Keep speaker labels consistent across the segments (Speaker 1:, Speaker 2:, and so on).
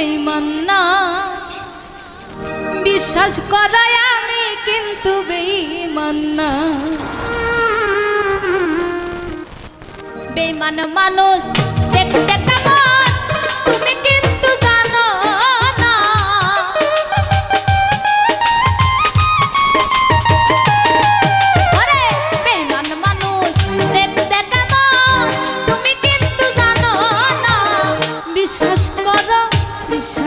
Speaker 1: বেইমান্না বিশ্বাস করাই আমি কিন্তু বেইমান্না বেইমান মানুষ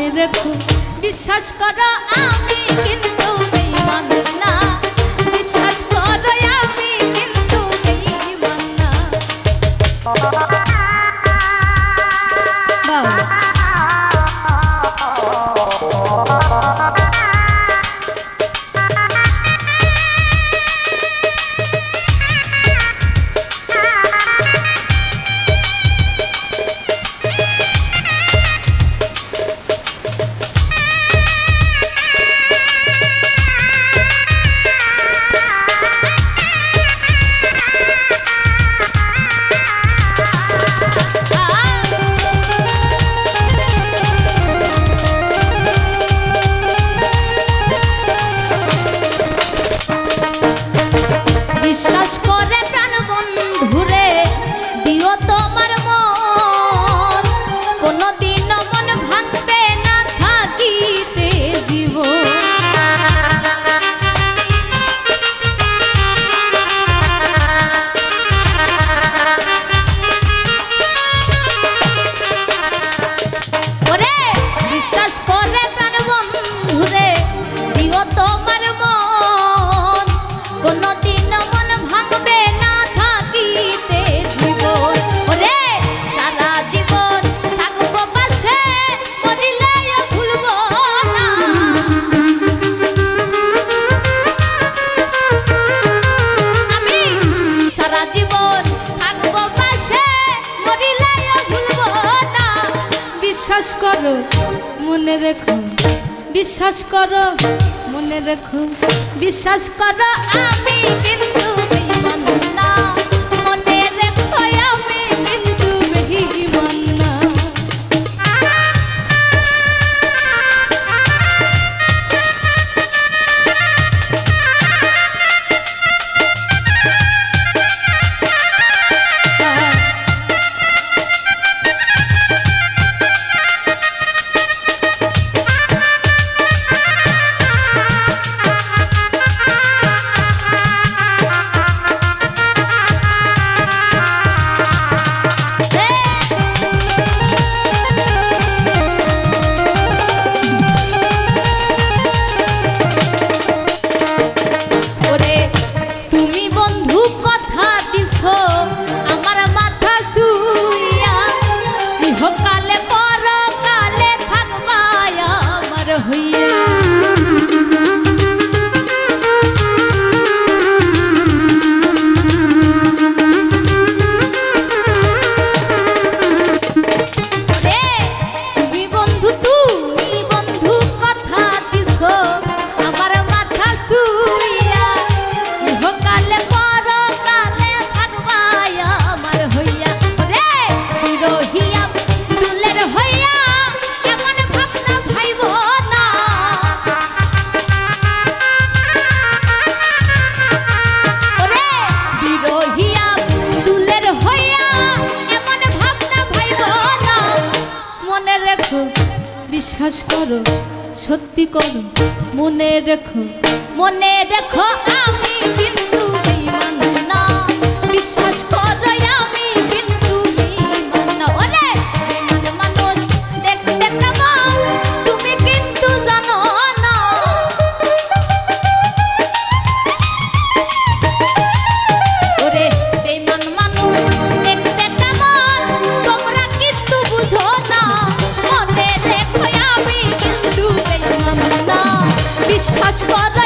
Speaker 1: মনে রেখো বিশ্বাস করো আমি কিন্তু বিশ্বাস করো আমি কিন্তু বেঈমান না। বিশ্বাস করো মনে রেখো। বিশ্বাস করো মনে রেখো। বিশ্বাস করো আমি কিন্তু সত্যি করো মনে রেখো। মনে রেখো আমি কিন্তু বিশ্বাস করো বিশ্বাস কর